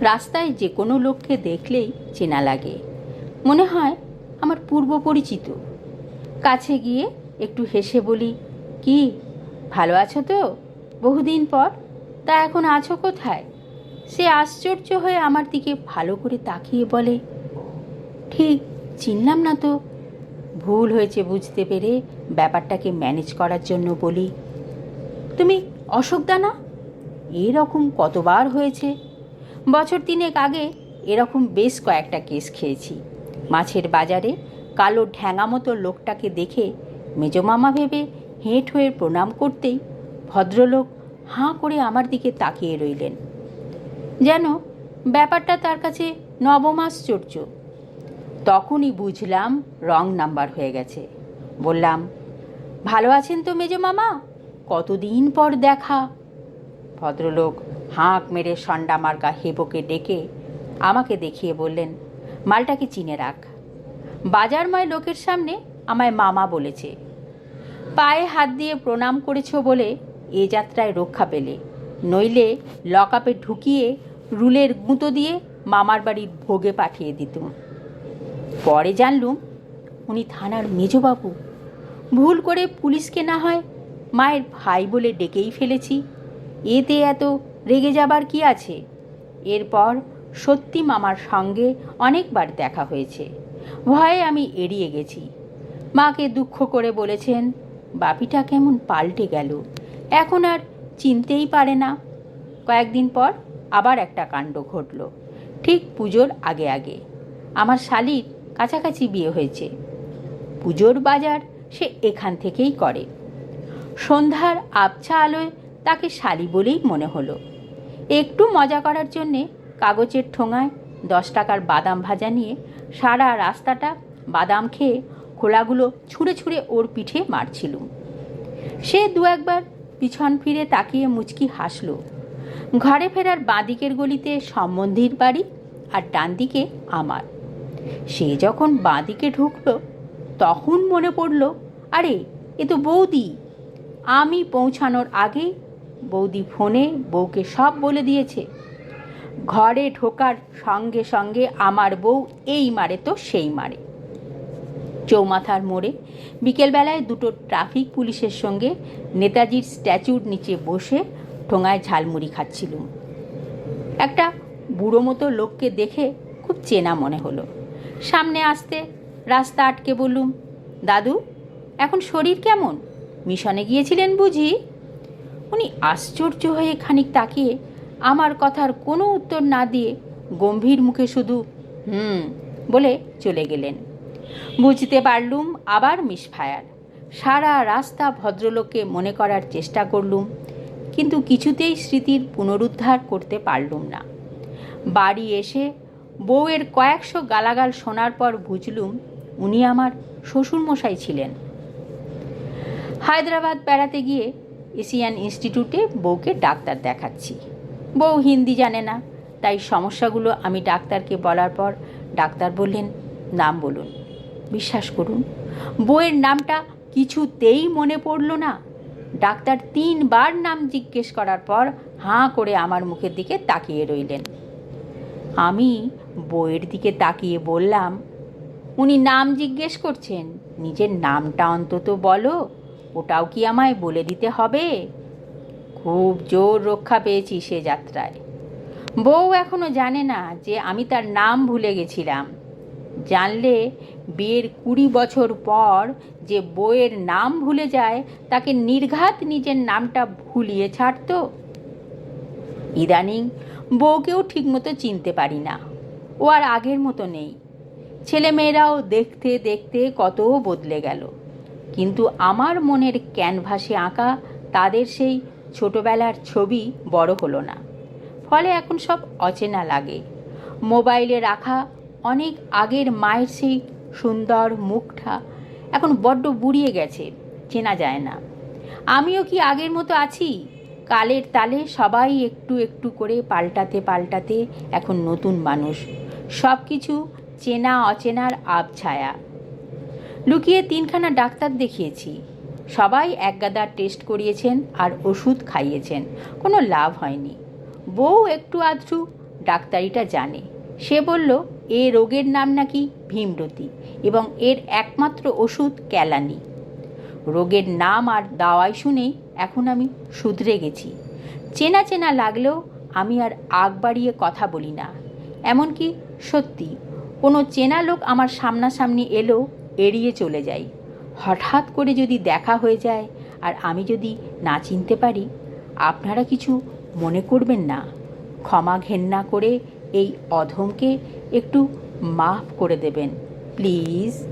রাস্তায় যে কোনো লোককে দেখলেই চেনা লাগে। মনে হয় আমার পূর্ব পরিচিত। কাছে গিয়ে একটু হেসে বলি, কি, ভালো আছো তো? বহুদিন পর। তা এখন আছো কোথায়? সে আশ্চর্য হয়ে আমার দিকে ভালো করে তাকিয়ে বলে, ঠিক, চিনলাম না তো। ভুল হয়েছে বুঝতে পেরে ব্যাপারটাকে ম্যানেজ করার জন্য বলি, তুমি অশোকদা না এরকম কতবার হয়েছে? বছর তিনেক আগে এরকম বেশ কয়েকটা কেস খেয়েছি। মাছের বাজারে কালো ঢ্যাঙা মতো লোকটাকে দেখে মেজমামা ভেবে হেঁট হয়ে প্রণাম করতেই ভদ্রলোক হাঁ করে আমার দিকে তাকিয়ে রইলেন। যেন ব্যাপারটা তার কাছে নবম আশ্চর্য তখনই বুঝলাম রং নাম্বার হয়ে গেছে। বললাম, ভালো আছেন তো মেজো মামা? কতদিন পর দেখা? ভদ্রলোক হাঁক মেরে সন্ডা মার্কা হেবকে ডেকে আমাকে দেখিয়ে বললেন, মালটাকে চিনে রাখ। বাজারময় লোকের সামনে আমায় মামা বলেছে। পায়ে হাত দিয়ে প্রণাম করেছ বলে এ যাত্রায় রক্ষা পেলে। নইলে লকআপে ঢুকিয়ে রুলের গুঁতো দিয়ে মামার বাড়ির ভোগে পাঠিয়ে দিতুম। পরে জানলুম উনি থানার মেজবাবু। ভুল করে পুলিশকে না হয় মায়ের ভাই বলে ডেকেই ফেলেছি। এতে এত রেগে যাবার কি আছে? এরপর সত্যি মামার সঙ্গে অনেকবার দেখা হয়েছে। ভয়ে আমি এড়িয়ে গেছি। মাকে দুঃখ করে বলেছেন, বাপিটা কেমন পাল্টে গেল। এখন আর চিনতেই পারে না। কয়েকদিন পর আবার একটা কাণ্ড ঘটল, ঠিক পুজোর আগে আগে। আমার শালির কাছাকাছি বিয়ে হয়েছে। পুজোর বাজার সে এখান থেকেই করে। সন্ধ্যার আবছা আলোয় তাকে শালি বলেই মনে হলো। একটু মজা করার জন্যে কাগজের ঠোঙায় দশ টাকার বাদাম ভাজা নিয়ে সারা রাস্তাটা বাদাম খেয়ে খোলাগুলো ছুঁড়ে ছুঁড়ে ওর পিঠে মারছিলুম সে দু একবার পিছন ফিরে তাকিয়ে মুচকি হাসল। ঘরে ফেরার বাঁদিকের গলিতে সম্বন্ধীর বাড়ি আর ডান দিকে আমার। সে যখন বাঁদিকে ঢুকল, তখন মনে পড়ল, আরে, এ তো বৌদি। আমি পৌঁছানোর আগেই বৌদি ফোনে বউকে সব বলে দিয়েছে। ঘরে ঢোকার সঙ্গে সঙ্গে আমার বউ এই মারে তো সেই মারে। চৌমাথার মোড়ে বিকেলবেলায় দুটো ট্রাফিক পুলিশের সঙ্গে নেতাজির স্ট্যাচুর নিচে বসে ঠোঙায় ঝালমুড়ি খাচ্ছিলুম। একটা বুড়ো মতো লোককে দেখে খুব চেনা মনে হলো। সামনে আসতে রাস্তা আটকে বললুম, দাদু, এখন শরীর কেমন? মিশনে গিয়েছিলেন বুঝি? উনি আশ্চর্য হয়ে খানিক তাকিয়ে আমার কথার কোনো উত্তর না দিয়ে গম্ভীর মুখে শুধু, হুম, বলে চলে গেলেন। বুঝতে পারলুম আবার মিসফায়ার। সারা রাস্তা ভদ্রলোককে মনে করার চেষ্টা করলুম, কিন্তু কিছুতেই স্মৃতির পুনরুদ্ধার করতে পারলুম না। বাড়ি এসে বউয়ের কয়েকশো গালাগাল শোনার পর বুঝলুম উনি আমার শ্বশুরমশাই ছিলেন। হায়দ্রাবাদ বেড়াতে গিয়ে এশিয়ান ইনস্টিটিউটে বউকে ডাক্তার দেখাচ্ছি। বউ হিন্দি জানে না, তাই সমস্যাগুলো আমি ডাক্তারকে বলার পর ডাক্তার বললেন, নাম বলুন। বিশ্বাস করুন বইয়ের নামটা কিছুতেই মনে পড়ল না। ডাক্তার তিনবার নাম জিজ্ঞেস করার পর হাঁ করে আমার মুখের দিকে তাকিয়ে রইলেন। আমি বইয়ের দিকে তাকিয়ে বললাম, উনি নাম জিজ্ঞেস করছেন, নিজের নামটা অন্তত বলো। ওটাও কি আমায় বলে দিতে হবে? খুব জোর রক্ষা পেয়েছি সে যাত্রায়। বউ এখনও জানে না যে আমি তার নাম ভুলে গেছিলাম। জানলে বিয়ের কুড়ি বছর পর যে বইয়ের নাম ভুলে যায়, তাকে নির্ঘাত নিজের নামটা ভুলিয়ে ছাড়তো। ইদানিং বউকেও ঠিকমতো চিনতে পারি না। ও আর আগের মতো নেই। ছেলেমেয়েরাও দেখতে দেখতে কত বদলে গেল। কিন্তু আমার মনের ক্যানভাসে আঁকা তাদের সেই ছোটবেলার ছবি বড় হলো না। ফলে এখন সব অচেনা লাগে। মোবাইলে রাখা অনেক আগের মায়ের সেই সুন্দর মুখটা এখন বড্ড বুড়িয়ে গেছে, চেনা যায় না। আমিও কি আগের মতো আছি? কালের তালে সবাই একটু একটু করে পাল্টাতে পাল্টাতে এখন নতুন মানুষ। সব কিছু চেনা অচেনার আবছায়া। লুকিয়ে তিনখানা ডাক্তার দেখিয়েছি। সবাই একগাদা টেস্ট করিয়েছেন আর ওষুধ খাইয়েছেন। কোনো লাভ হয়নি। বউ একটু আধটু ডাক্তারিটা জানে। সে বলল, এ রোগের নাম নাকি ভীমরতি এবং এর একমাত্র ওষুধ ক্যালানি। রোগের নাম আর দাওয়াই শুনেই এখন আমি শুধরে গেছি। চেনা চেনা লাগলেও আমি আর আগ বাড়িয়ে কথা বলি না। এমনকি সত্যি, কোনো চেনা লোক আমার সামনাসামনি এলেও এড়িয়ে চলে যাই। হঠাৎ করে যদি দেখা হয়ে যায় আর আমি যদি না চিনতে পারি, আপনারা কিছু মনে করবেন না। ক্ষমা ঘেন্না করে এই অধমকে একটু মাফ করে দেবেন। প্লিজ।